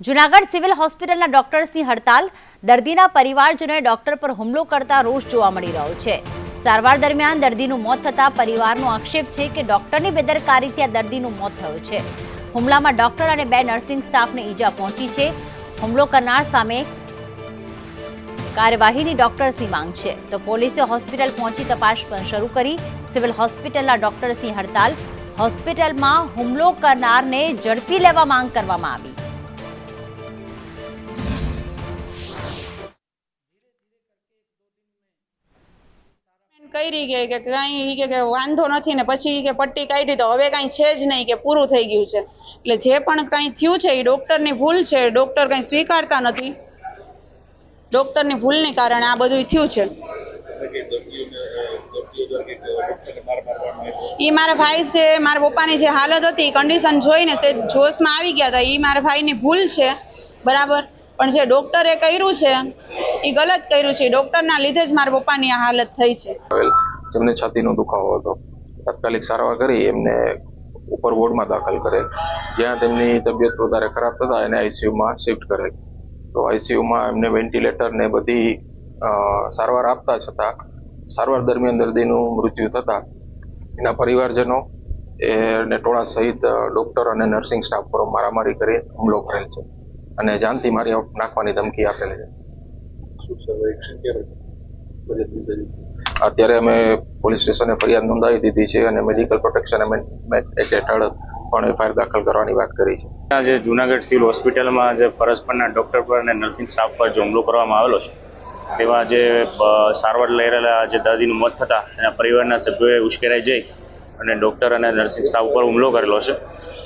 Junagadh civil હોસ્પિટલના ડોક્ટર્સની હડતાલ દર્દીના પરિવારજનોએ ડોક્ટર પર હુમલો કરતા રોષ જોવા મળી રહ્યો છે. સારવાર દરમિયાન દર્દીનું મોત થતા પરિવારનો આક્ષેપ છે કે ડોક્ટરની બેદરકારીથી આ દર્દીનું મોત થયું છે. હુમલામાં ડોક્ટર અને બે નર્સિંગ સ્ટાફને ઈજા પહોંચી છે. હુમલો કરનાર સામે કાર્યવાહીની ડોક્ટર્સની માંગ છે. તો પોલીસે હોસ્પિટલ પહોંચી તપાસ પણ શરૂ કરી. સિવિલ હોસ્પિટલના ડોક્ટર્સની હડતાલ હોસ્પિટલમાં હુમલો કરનારને ઝડપી લેવા માંગ કરવામાં આવી. કરી કે કે કાંઈ કે વાંધો નથી ને પછી કે પટ્ટી કાઢી તો હવે કાંઈ છે જ નહીં કે પૂરું થઈ ગયું છે. એટલે જે પણ કાંઈ થયું છે એ ડોક્ટરની ભૂલ છે. ડોક્ટર કાંઈ સ્વીકારતા નથી. ડોક્ટરની ભૂલને કારણે આ બધું થયું છે. એ મારા ભાઈ છે, મારા પપ્પાની જે હાલત હતી કન્ડિશન જોઈને જોશમાં આવી ગયા હતા એ મારા ભાઈની ભૂલ છે. બરાબર? પણ જે ડોક્ટરે કર્યું છે, એ ગલત કર્યું છે. ડોક્ટરના લીધે જ મારા પપ્પાની આ હાલત થઈ છે. જેમને છાતીનો દુખાવો હતો. તાત્કાલિક સારવાર કરી, એમને ઉપર વોર્ડમાં દાખલ કરે જ્યાં તેમની તબિયત વધારે ખરાબ થતા એને આઈસીયુમાં શિફ્ટ કરે તો આઈસીયુમાં એમને વેન્ટિલેટર ને બધી સારવાર આપતા છતાં, સારવાર દરમિયાન દર્દીનું મૃત્યુ થતાં, એના પરિવારજનો એને ટોળા સહિત ડૉક્ટર અને નર્સિંગ સ્ટાફ પર મારામારી કરી, હુમલો કરેલ છે. અને જાનથી મારી નાખવાની ધમકી આપેલી છે. અત્યારે અમે પોલીસ સ્ટેશને ફરિયાદ નોંધાવી દીધી છે અને મેડિકલ પ્રોટેક્શન એક્ટ હેઠળ પણ એફઆઈઆર દાખલ કરવાની વાત કરી છે. આજે જુનાગઢ સિવિલ હોસ્પિટલમાં જે ફરજ પરના ડૉક્ટર પર અને નર્સિંગ સ્ટાફ પર જે હુમલો કરવામાં આવેલો છે તેમાં જે સારવાર લઈ રહેલા જે દર્દીનું મોત થતાં એના પરિવારના સભ્યોએ ઉશ્કેરાઈ જઈ અને ડૉક્ટર અને નર્સિંગ સ્ટાફ ઉપર હુમલો કરેલો છે.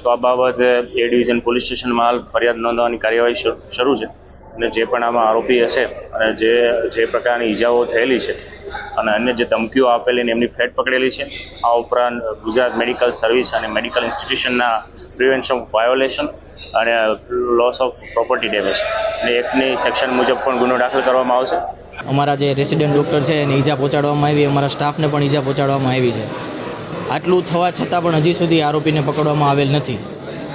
તો આ બાબતે એ ડિવિઝન પોલીસ સ્ટેશનમાં હાલ ફરિયાદ નોંધવાની કાર્યવાહી શરૂ- છે. અને જે પણ આમાં આરોપી હશે અને જે જે પ્રકારની ઈજાઓ થયેલી છે અને અન્ય જે ધમકીઓ આપેલી ને એમની ફેટ પકડેલી છે, આ ઉપરાંત ગુજરાત મેડિકલ સર્વિસ અને મેડિકલ ઇન્સ્ટિટ્યુશનના પ્રિવેન્શન ઓફ વાયોલેશન અને લોસ ઓફ પ્રોપર્ટી ડેમેજ. અને એકની સેક્શન મુજબ પણ ગુનો દાખલ કરવામાં આવશે. અમારા જે રેસિડેન્ટ ડૉક્ટર છે એને ઈજા પહોંચાડવામાં આવી, અમારા સ્ટાફને પણ ઈજા પહોંચાડવામાં આવી છે. આટલું થવા છતાં પણ હજી સુધી આરોપીને પકડવામાં આવેલ નથી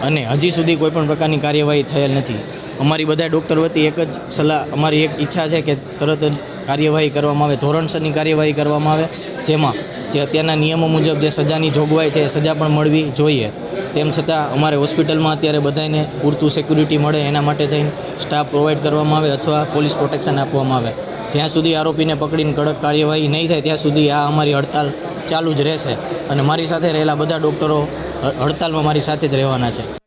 અને હજી સુધી કોઈપણ પ્રકારની કાર્યવાહી થયેલ નથી. અમારી બધા ડૉક્ટર વતી એક જ સલાહ, અમારી એક ઈચ્છા છે કે તરત જ કાર્યવાહી કરવામાં આવે, ધોરણસરની કાર્યવાહી કરવામાં આવે, જેમાં જે અત્યારના નિયમો મુજબ જે સજાની જોગવાઈ છે એ સજા પણ મળવી જોઈએ. તેમ છતાં અમારે હોસ્પિટલમાં અત્યારે બધાને પૂરતું સિક્યુરિટી મળે એના માટે થઈને સ્ટાફ પ્રોવાઈડ કરવામાં આવે અથવા પોલીસ પ્રોટેક્શન આપવામાં આવે. જ્યાં સુધી આરોપીને પકડીને કડક કાર્યવાહી નહીં થાય, ત્યાં સુધી આ અમારી હડતાલ ચાલુ જ રહેશે. અને મારી સાથે રહેલા બધા ડૉક્ટરો હડતાલમાં મારી સાથે જ રહેવાના છે.